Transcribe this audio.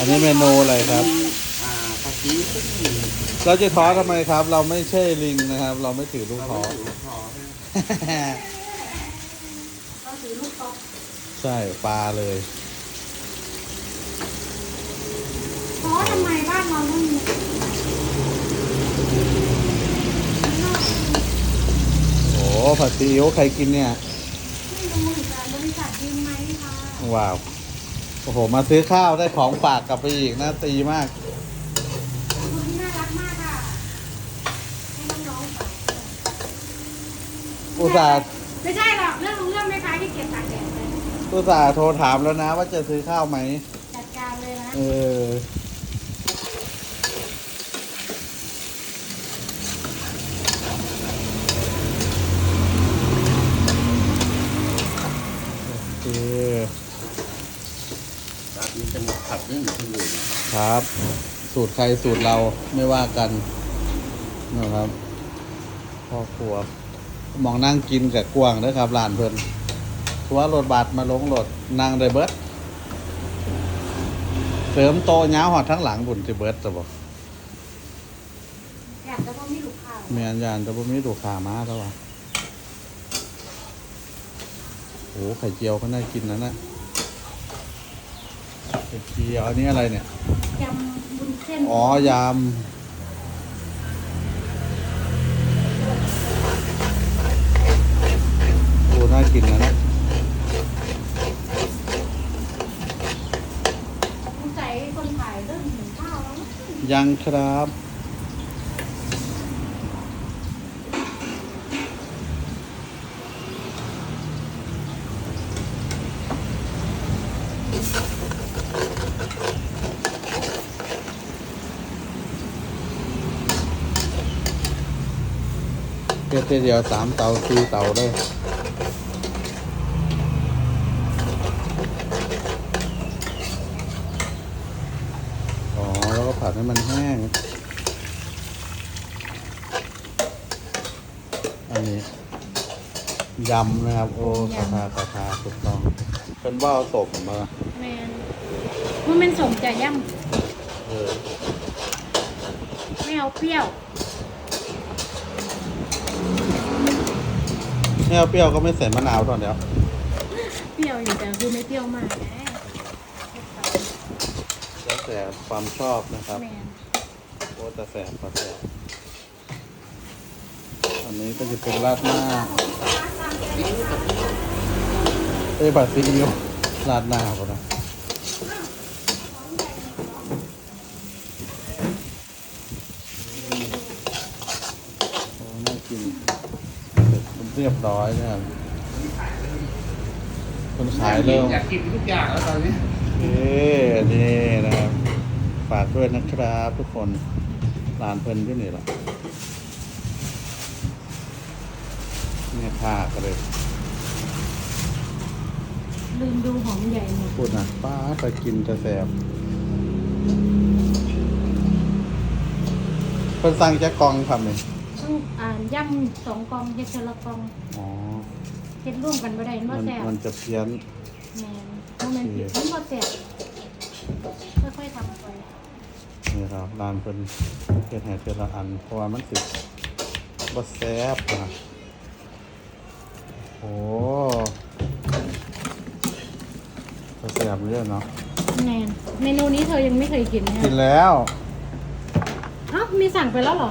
อันนี้เมนูอะไรครับ อ่าผัดซีอิ๊วซึ่งเราจะท้อทำไมครับ เราไม่ใช่ลิงนะครับ เราไม่ถือลูกเราท้อ ไม่ถือพอเราถือลูกต๊อกใช่ปลาเลย เพราะทำไมบ้านเราต้องมีโอ้ผัดซีอิ๊วใครกินเนี่ย ไม่รู้เหมือนกันบริษัทยืมไหมคะว้าว โอ้โห มาซื้อข้าวได้ของฝากกลับไปอีกนะตีมาก คุณที่น่ารักมากค่ะ ให้น้องๆฝากอุตส่าห์ไม่ใช่หรอกเรื่องของเรื่องแม่ค้าที่เก็บตากแดดเลยอุตส่าห์โทรถามแล้วนะว่าจะซื้อข้าวไหมจัดการเลยนะ เออ โอเค แบบนี้จะมาผัดไม่เหมือนคนอื่นนะ ครับ สูตรใครสูตรเราไม่ว่ากันนะครับพ่อครัวมองนั่งกินกับกวางเด้อครับร้านเพิ่นทัวรถบัสมาลงรถนั่งได้เบิดเสริมโตะย้าวหอดทั้งหลังบุญสิเบิดจะบอกอยากจะต้องมีลูกค้าเมียนยานแต่บ่มีถูกขามาแล้ววะโอ้ไข่เจียวก็น่ากินนะน่ะไข่เจียวอันนี้อะไรเนี่ย ยำบุญเส้นอ๋อยำโอ้น่ากินนะนะสงสัยคนขายเริ่มหิวข้าวแล้วนะยังครับ เฮ็ดเดียวสามเตาสี่เตาเลยอ๋อแล้วก็ผัดให้มันแห้ง อันนี้ยำนะครับ โอ้กระทากระทาถูกต้องเป็นว่าวศพมาแมนมันเป็นสมจะย่เออำไม่เอาเปรี้ยว ไม่เอาเปรี้ยวก็ไม่ใส่มะนาวตอนเดียว เปรี้ยวอยู่แต่คือไม่เปรี้ยวมากไงแล้วแต่ความชอบนะครับ แมนโอ้แต่แสบแต่แสบอันนี้ก็จะเป็นราดหน้า เอ้ยบัตรซีอิ๊วราดหน้าก็ได้โอ้น่ากิน เรียบร้อยนะครับคนขายเริ่มอยากกินทุกอย่างแล้วตอนนี้เอ๊นี่นะครับฝากด้วยนะครับทุกคนร้านเพลินที่นี่แหละเนี่ยค่าก็เลยลืมดูหอมใหญ่หมดพูดนะป้าไปกินจะแสบเพิ่นสั่งแจ็คกองครับนี่ต้ องอ่านย่ำสองกองเฮ็ดเทละกองอ๋อเฮ็ดร่วมกันบ่ได้มับ่นแซ่บมันจะเพี้ยน แมนบ่แม่นผิดมันบ่แซ่บค่อยๆทำไปนี่ครับร้านเพิ่นเฮ็ดให้เทื่อละอัน เพราะว่ามันสิบ่แซ่บนะโอ้ก็แซ่บเยอะเนาะแมนเมนูนี้เธอยังไม่เคยกินใช่กินไหมแล้วเอ้ามีสั่งไปแล้วเหรอ